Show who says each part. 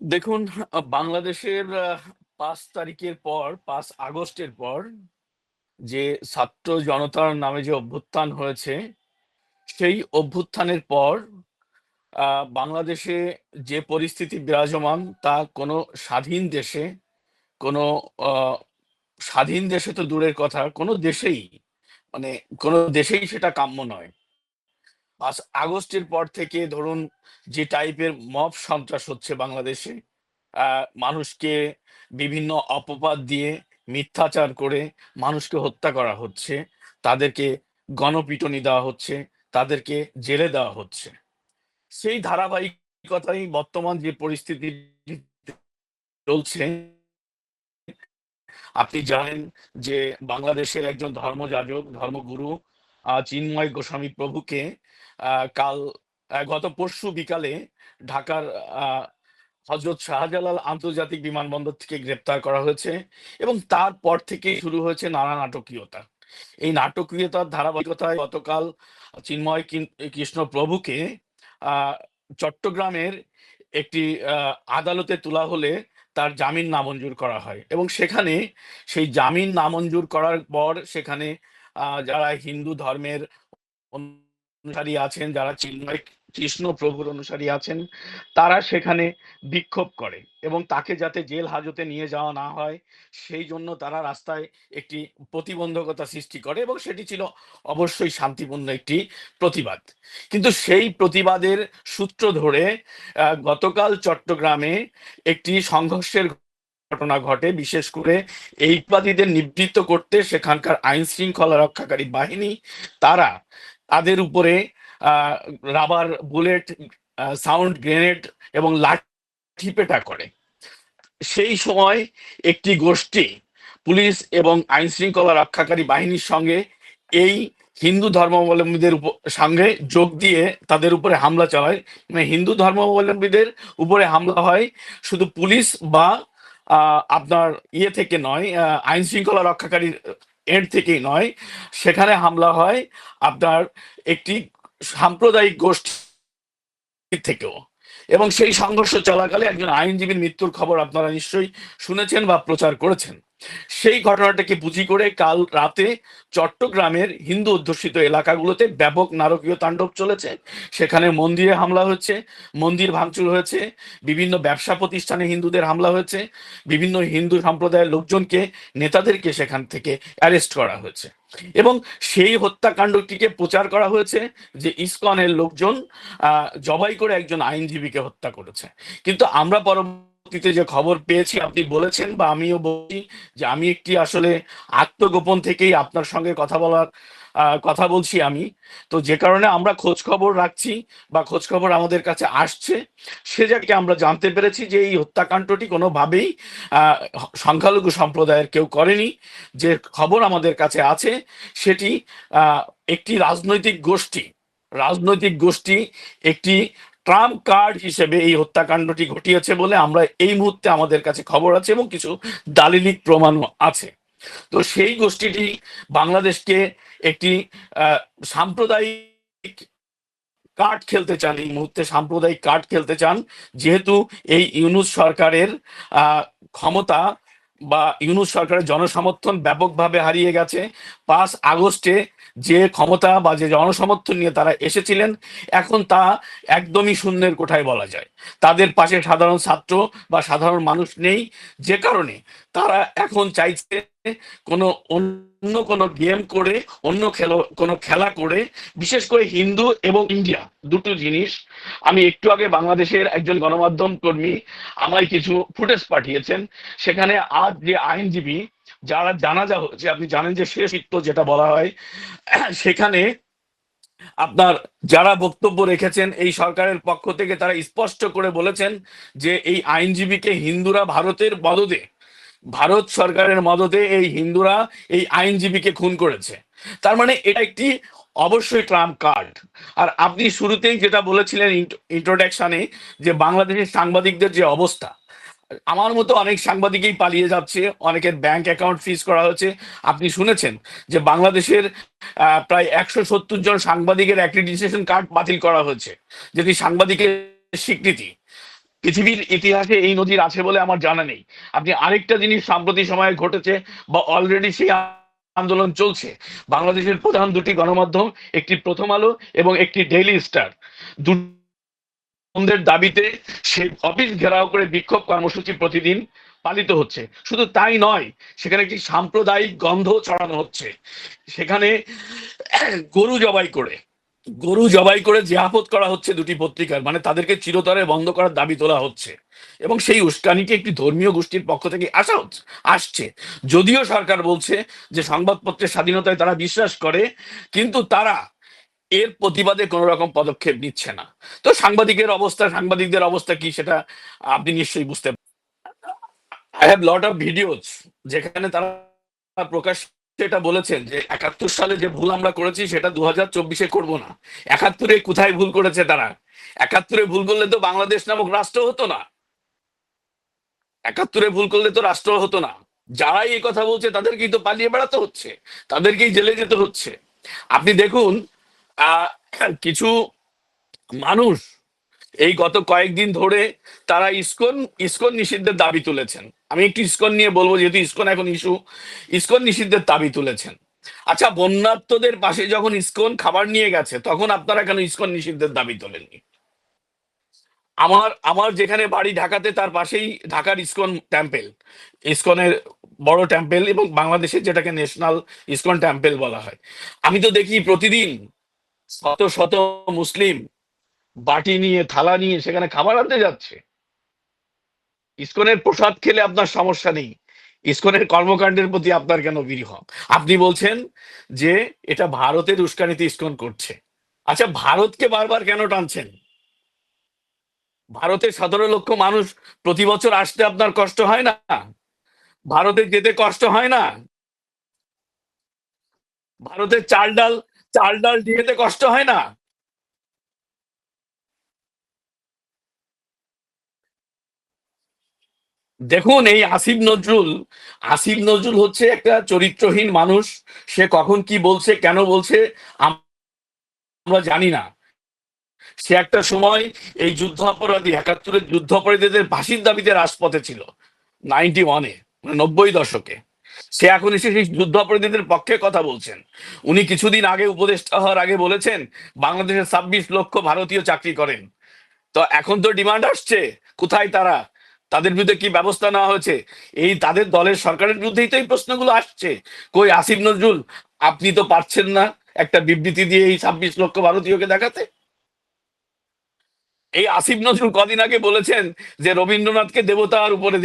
Speaker 1: দেখুন বাংলাদেশের পাঁচ তারিখের পর পাঁচ আগস্টের পর যে ছাত্র জনতার নামে যে অভ্যুত্থান হয়েছে, সেই অভ্যুত্থানের পর বাংলাদেশে যে পরিস্থিতি বিরাজমান তা কোনো স্বাধীন দেশে, কোনো স্বাধীন দেশে তো দূরের কথা, কোনো দেশেই মানে কোনো দেশেই সেটা কাম্য নয়। ৫ আগস্টের পর থেকে ধরুন যে টাইপের মব সন্ত্রাস হচ্ছে বাংলাদেশে, মানুষকে বিভিন্ন অপবাদ দিয়ে মিথ্যাচার করে মানুষকে হত্যা করা হচ্ছে। তাদেরকে গণপিটুনি দেওয়া হচ্ছে, তাদেরকে জেলে দেওয়া হচ্ছে। সেই ধারাবাহিকতাই বর্তমান যে পরিস্থিতি চলছে আপনি জানেন যে বাংলাদেশের একজন ধর্মযাজক, ধর্মগুরু চিন্ময় গোস্বামী প্রভুকে কাল গত পরশু বিকালে ঢাকার হজরত শাহজালাল আন্তর্জাতিক বিমানবন্দর থেকে গ্রেপ্তার করা হয়েছে এবং তারপর থেকেই শুরু হয়েছে নানা নাটকীয়তা। এই নাটকীয়তার ধারাবাহিকতায় গতকাল চিন্ময় কৃষ্ণ প্রভুকে চট্টগ্রামের একটি আদালতে তোলা হলে তার জামিন নামঞ্জুর করা হয় এবং সেখানে সেই জামিন নামঞ্জুর করার পর সেখানে যারা হিন্দু ধর্মের অনুসারী আছেন, যারা চিন্ময় কৃষ্ণ প্রভুর অনুসারী আছেন, তারা সেখানে বিক্ষোভ করে এবং তাকে যাতে জেল হাজতে নিয়ে যাওয়া না হয়, সেই জন্য তারা রাস্তায় একটি প্রতিবন্ধকতা সৃষ্টি করে এবং সেটি ছিল অবশ্যই শান্তিপূর্ণ একটি প্রতিবাদ। কিন্তু সেই প্রতিবাদের সূত্র ধরে গতকাল চট্টগ্রামে একটি সংঘর্ষের ঘটনা ঘটে। বিশেষ করে এই বাদীদের নিবৃত্ত করতে সেখানকার আইনশৃঙ্খলা রক্ষাকারী বাহিনী তারা তাদের উপরে রাবার বুলেট, সাউন্ড গ্রেনেড এবং লাঠিপেটা করে। সেই সময় একটি গোষ্ঠী পুলিশ এবং আইনশৃঙ্খলা রক্ষাকারী বাহিনীর সঙ্গে এই হিন্দু ধর্মাবলম্বীদের সঙ্গে যোগ দিয়ে তাদের উপরে হামলা চালায়। মানে হিন্দু ধর্মাবলম্বীদের উপরে হামলা হয় শুধু পুলিশ বা আপনার ইয়ে থেকে নয়, আইন শৃঙ্খলা রক্ষাকারী এর থেকেই নয়। সেখানে হামলা হয় আপনার একটি সাম্প্রদায়িক গোষ্ঠী থেকেও। এবং সেই সংঘর্ষ চলাকালে একজন আইনজীবীর মৃত্যুর খবর আপনারা নিশ্চয়ই শুনেছেন বা প্রচার করেছেন। সেই ঘটনাটাকে পুঁজি করে কাল রাতে চট্টগ্রামের হিন্দু অধ্যুষিত এলাকাগুলোতে ব্যাপক নারকীয় তাণ্ডব চলেছে। সেখানে মন্দিরে হামলা হয়েছে, মন্দির ভাঙচুর হয়েছে, বিভিন্ন ব্যবসা প্রতিষ্ঠানে হিন্দুদের হামলা হয়েছে, বিভিন্ন হিন্দু সম্প্রদায়ের লোকজনকে, নেতাদেরকে সেখান থেকে অ্যারেস্ট করা হয়েছে। এবং সেই হত্যাকাণ্ডটিকে প্রচার করা হয়েছে যে ইসকনের লোকজন জবাই করে একজন আইনজীবীকে হত্যা করেছে। কিন্তু আমরা পরবর্তীতে যে খবর পেয়েছি আপনি বলেছেন বা আমিও বলছি যে আমি একটি আসলে আত্মগোপন থেকেই আপনার সঙ্গে কথা বলার কথা বলছি আমি। তো যে কারণে আমরা খোঁজখবর রাখছি বা খোঁজখবর আমাদের কাছে আসছে, সে জায়গায় আমরা জানতে পেরেছি যে এই হত্যাকাণ্ডটি কোনোভাবেই সংখ্যালঘু সম্প্রদায়ের কেউ করেনি। যে খবর আমাদের কাছে আছে সেটি একটি রাজনৈতিক গোষ্ঠী, রাজনৈতিক গোষ্ঠী একটি ট্রাম্প কার্ড হিসেবে এই হত্যাকাণ্ডটি ঘটিয়েছে বলে আমরা এই মুহূর্তে আমাদের কাছে খবর আছে এবং কিছু দালিলিক প্রমাণও আছে। তো সেই গোষ্ঠীটি বাংলাদেশকে একটি সাম্প্রদায়িক কার্ড খেলতে চান, এই মুহূর্তে সাম্প্রদায়িক কার্ড খেলতে চান। যেহেতু এই ইউনুস সরকারের ক্ষমতা বা ইউনুস সরকারের জনসমর্থন ব্যাপকভাবে হারিয়ে গেছে। পাঁচ আগস্টে যে ক্ষমতা বা যে জনসমর্থন নিয়ে তারা এসেছিলেন, এখন তা একদমই শূন্যের কোঠায় বলা যায়। তাদের পাশে সাধারণ ছাত্র বা সাধারণ মানুষ নেই। যে কারণে তারা এখন চাইছে কোনো অন্য কোনো গেম করে, অন্য খেলো কোনো খেলা করে, বিশেষ করে হিন্দু এবং ইন্ডিয়া দুটো জিনিস। আমি একটু আগে বাংলাদেশের একজন গণমাধ্যম কর্মী আমায় কিছু ফুটেজ পাঠিয়েছেন। সেখানে আজ যে আইনজীবী যারা জানাজা হচ্ছে, আপনি জানেন যে শেষকৃত্য যেটা বলা হয়, সেখানে আপনার যারা বক্তব্য রেখেছেন এই সরকারের পক্ষ থেকে তারা স্পষ্ট করে বলেছেন যে এই আইনজীবীকে হিন্দুরা ভারতের মদদে, ভারত সরকারের মদতে এই হিন্দুরা এই আইনজীবীকে খুন করেছে। তার মানে এটা একটি অবশ্যই ট্রাম্প কার্ড। আর আপনি শুরুতেই যেটা বলেছিলেন ইন্ট্রোডাকশনে যে বাংলাদেশের সাংবাদিকদের যে অবস্থা। আমার মতো অনেক সাংবাদিকই পালিয়ে যাচ্ছে, অনেকের ব্যাংক অ্যাকাউন্ট ফ্রিজ করা হয়েছে। আপনি শুনেছেন যে বাংলাদেশের প্রায় ১৭০ জন সাংবাদিকের accreditation কার্ড বাতিল করা হয়েছে। যেটি সাংবাদিকের স্বীকৃতি। পৃথিবীর ইতিহাসে এই নদীর আছে বলে আমার জানা নেই। আপনি আরেকটা জিনিস সাম্প্রতিক সময়ে ঘটেছে বা অলরেডি সেই আন্দোলন চলছে। বাংলাদেশের প্রধান দুটি গণমাধ্যম, একটি প্রথম আলো এবং একটি ডেইলি স্টার দুদের দাবিতে সেই অফিস ঘেরাও করে বিক্ষোভ কর্মসূচি প্রতিদিন পালিত হচ্ছে। শুধু তাই নয়, সেখানে একটি সাম্প্রদায়িক গন্ধ ছড়ানো হচ্ছে। সেখানে গরু জবাই করে গরু জবাই করে জিয়াফত করা হচ্ছে দুটি পত্রিকার মানে তাদেরকে চিরতরে বন্ধ করার দাবি তোলা হচ্ছে। এবং সেই উস্কানিকে একটি ধর্মীয় গোষ্ঠীর পক্ষ থেকে আসা হচ্ছে, আসছে। যদিও সরকার বলছে যে সংবাদপত্রের স্বাধীনতায় তারা বিশ্বাস করে, কিন্তু তারা এর প্রতিবাদে কোনো রকম পদক্ষেপ নিচ্ছে না। তো সাংবাদিকের অবস্থা, সাংবাদিকদের অবস্থা কি সেটা আপনি নিশ্চয়ই বুঝতে I have lot of videos যেখানে তারা প্রকাশ এটা বলেছেন যে একাত্তর সালে যে ভুল আমরা করেছি সেটা দু হাজার চব্বিশে করব না। একাত্তরে কোথায় ভুল করেছে তারা? একাত্তরে ভুল করলে তো বাংলাদেশ নামক রাষ্ট্র হতো না। একাত্তরে ভুল করলে তো রাষ্ট্র হতো না। যারাই এই কথা বলছে তাদেরকেই তো পালিয়ে বেড়াতে হচ্ছে। তাদেরকেই জেলে যেতে হচ্ছে। আপনি দেখুন আহ, কিছু মানুষ এই গত কয়েকদিন ধরে তারা ইসকন ইসকন নিষিদ্ধের দাবি তুলেছেন। আমি একটু ইসকন নিয়ে বলব, যেহেতু ইসকন এখন ইস্যু ইসকন নিষিদ্ধের দাবি তুলেছেন। আচ্ছা বন্যাত্মদের পাশে যখন ইসকন খাবার নিয়ে গেছে, তখন আপনারা কেন ইসকন নিষিদ্ধের দাবি তোলেননি? আমার আমার যেখানে বাড়ি ঢাকাতে, তার পাশেই ঢাকার ইসকন টেম্পেল ইসকনের বড় টেম্পেল এবং বাংলাদেশের যেটাকে ন্যাশনাল ইসকন টেম্পেল বলা হয়। আমি তো দেখি প্রতিদিন শত শত মুসলিম বাটি নিয়ে, থালা নিয়ে সেখানে খাবার আনতে যাচ্ছে। ইস্কনের প্রসাদ খেলে আপনার সমস্যা নেই। ইসকনের কর্মকাণ্ডের প্রতি আপনার কেন বিরহ আপনি বলছেন যে এটা ভারতের উস্কানিতে ইসকন করছে। আচ্ছা ভারতকে বারবার কেন টানছেন? ভারতের সতেরো লক্ষ মানুষ প্রতি বছর আসতে আপনার কষ্ট হয় না? ভারতে যেতে কষ্ট হয় না? ভারতের চাল ডাল চাল ডাল দিয়েতে কষ্ট হয় না? দেখুন, এই আসিফ নজরুল আসিফ নজরুল হচ্ছে একটা চরিত্রহীন মানুষ। সে কখন কি বলছে, কেন বলছে, আমরা জানি না। সে একটা সময় এই যুদ্ধ অপরাধী একাত্তরের যুদ্ধ অপরাধীদের ফাঁসির দাবিতে রাজপথে ছিল নাইনটি ওয়ানে নব্বই দশকে। সে এখন এসে সেই যুদ্ধ অপরাধীদের পক্ষে কথা বলছেন। উনি কিছুদিন আগে উপদেষ্টা হওয়ার আগে বলেছেন বাংলাদেশের ছাব্বিশ লক্ষ ভারতীয় চাকরি করেন। তো এখন তো ডিমান্ড আসছে, কোথায় তারা? তাদের বিরুদ্ধে কি ব্যবস্থা নেওয়া হয়েছে? এই তাদের দলের সরকারের বিরুদ্ধেই তো এই প্রশ্নগুলো আসছে। কই আসিফ নজরুল, আপনি তো পারছেন না একটা বিবৃতি দিয়ে এই ছাব্বিশ লক্ষ ভারতীয়কে দেখাতে। এই আসিফ নজরুল কদিন আগে বলেছেন যে রবীন্দ্রনাথকে দেবতার উপরে